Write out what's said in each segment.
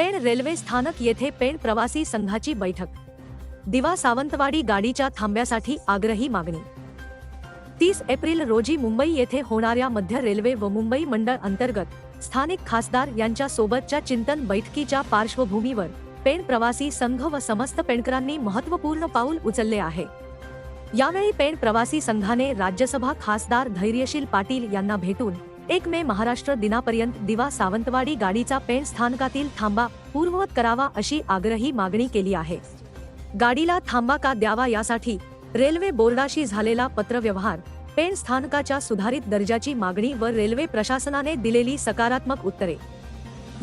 Pen railway स्थानक येथे पेण प्रवासी संघाची बैठक. दिवा सावंतवाडी गाडीच्या थांब्यासाठी आग्रही मागणी. तीस एप्रिल रोजी मुंबई येथे होणाऱ्या मध्य रेल्वे व मुंबई मंडळ अंतर्गत स्थानिक खासदार यांच्या सोबतच्या चिंतन बैठकीच्या पार्श्वभूमीवर पेण प्रवासी संघ व समस्त पेणकरांनी महत्त्वपूर्ण पाऊल उचलले आहे. यावेळी पेण प्रवासी संघाने राज्यसभा खासदार धैर्यशील पाटील यांना भेटून एक मे महाराष्ट्र दिनापर्यंत दिवा सावंतवाडी गाडीचा पेण स्थानकातील थांबा पूर्ववत करावा अशी आग्रही मागणी केली आहे. गाडीला थांबा का द्यावा यासाठी रेल्वे बोर्डाशी झालेला पत्रव्यवहार पेण स्थानकाच्या सुधारित दर्जाची मागणी व रेल्वे प्रशासनाने दिलेली सकारात्मक उत्तरे.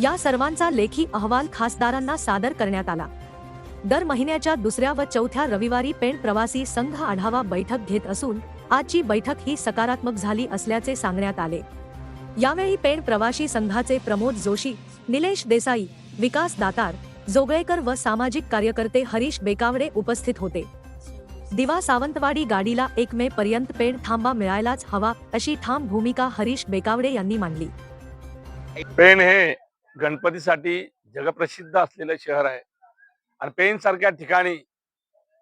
या सर्वांचा लेखी अहवाल खासदारांना सादर करण्यात आला. दर महिन्याच्या दुसऱ्या व चौथ्या रविवारी पेण प्रवासी संघ आढावा बैठक घेत असून आजची बैठक ही सकारात्मक झाली असल्याचे सांगण्यात आले. यावेळी पेण प्रवासी संघाचे प्रमोद जोशी निलेश देसाई विकास दातार जोगळेकर व सामाजिक कार्यकर्ते हरीश बेकावडे उपस्थित होते. दिवा सावंतवाडी गाडीला एक मे पर्यंत पेण थांबा मिळायलाच हवा अशी ठाम भूमिका हरीश बेकावडे यांनी मांडली. पेण हे गणपतीसाठी जगप्रसिद्ध असलेलं शहर आहे. आणि पेण सारख्या ठिकाणी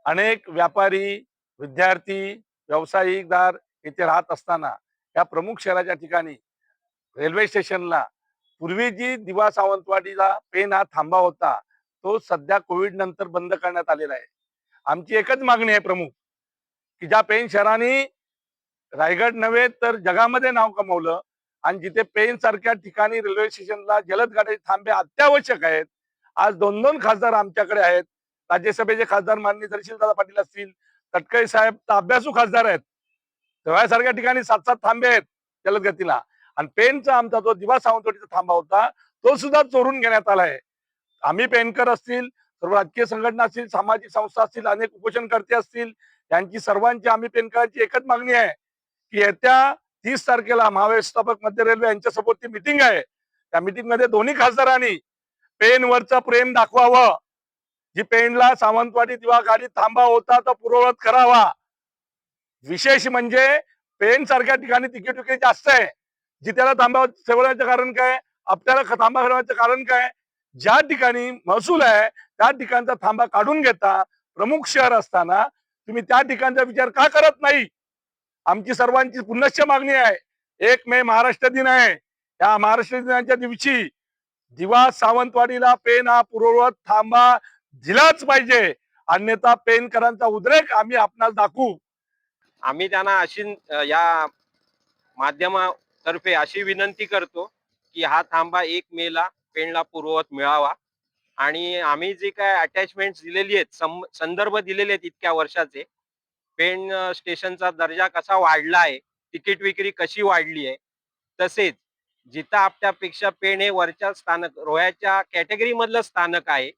अनेक व्यापारी विद्यार्थी व्यावसायिकदार इथे राहत असताना या प्रमुख शहराच्या ठिकाणी रेल्वे स्टेशनला. पूर्वी जी दिवा सावंतवाडीला पेन हा थांबा होता तो सध्या कोविड नंतर बंद करण्यात आलेला आहे. आमची एकच मागणी आहे प्रमुख की ज्या पेन शहराने रायगड नव्हे तर जगामध्ये नाव कमवलं आणि जिथे पेन सारख्या ठिकाणी रेल्वे स्टेशनला जलद गाडी थांबे अत्यावश्यक आहेत आज दोन दोन खासदार आमच्याकडे आहेत. राज्यसभेचे खासदार माननीय दादा पाटील असतील तटकरे साहेब तर अभ्यासू खासदार आहेत. तेव्हा ठिकाणी सात सात थांबे आहेत जलद गतीला. आणि पेनचा आमचा जो दिवा सावंतवाडीचा थांबा होता तो सुद्धा चोरून घेण्यात आलाय आम्ही पेनकर असतील सर्व राजकीय संघटना असतील सामाजिक संस्था असतील अनेक उपोषणकर्ते असतील यांची सर्वांची आम्ही पेनकरांची एकच मागणी आहे की येत्या तीस तारखेला महाव्यवस्थापक मध्य रेल्वे यांच्यासोबत ती मिटिंग आहे. त्या मिटिंगमध्ये दोन्ही खासदारांनी पेनवरचं प्रेम दाखवावं. जी पेनला सावंतवाडी दिवा गाडी थांबा होता तो पूर्ववत करावा. विशेष म्हणजे पेन सारख्या ठिकाणी तिकीट विक्री जास्त आहे. जित्याला थांबा ठेवण्याचं कारण काय? आपल्याला थांबा घडवायचं कारण काय? ज्या ठिकाणी महसूल आहे त्या ठिकाणचा थांबा काढून घेता प्रमुख शहर असताना तुम्ही त्या ठिकाणचा विचार का करत नाही? आमची सर्वांची पुनश्च मागणी आहे. एक मे महाराष्ट्र दिन आहे. या महाराष्ट्र दिनाच्या दिवशी दिवा सावंतवाडीला पेन हा पुरवत थांबा दिलाच पाहिजे. अन्यथा पेनकरांचा उद्रेक आम्ही आपणास दाखवू. आम्ही त्यांना अशी या माध्यमा तर्फे अशी विनंती करतो की हा थांबा एक मेला पेणला पूर्ववत मिळावा. आणि आम्ही जे काय अटॅचमेंट दिलेली आहेत सं- संदर्भ दिलेले आहेत इतक्या वर्षाचे पेण स्टेशनचा दर्जा कसा वाढला आहे तिकीट विक्री कशी वाढली आहे तसेच जिथं आपट्यापेक्षा पेण हे वरच्या स्थानक रोह्याच्या कॅटेगरी मधलं स्थानक आहे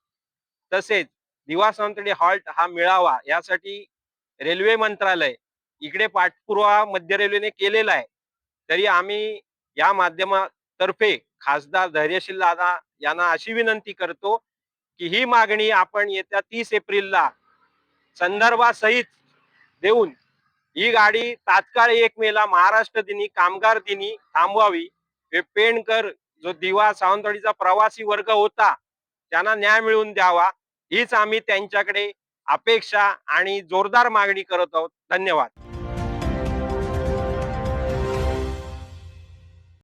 तसेच दिवा हॉल्ट हा मिळावा यासाठी रेल्वे मंत्रालय इकडे पाठपुरावा मध्य रेल्वेने केलेला आहे. तरी आम्ही या माध्यमातर्फे खासदार धैर्यशील दादा यांना अशी विनंती करतो की ही मागणी आपण येत्या तीस एप्रिलला संदर्भासहित देऊन ही गाडी तात्काळ एक मेला महाराष्ट्र दिनी कामगार दिनी थांबवावी. हे पेणकर जो दिवा सावंतवाडीचा प्रवासी वर्ग होता त्यांना न्याय मिळवून द्यावा. हीच आम्ही त्यांच्याकडे अपेक्षा आणि जोरदार मागणी करत आहोत. धन्यवाद.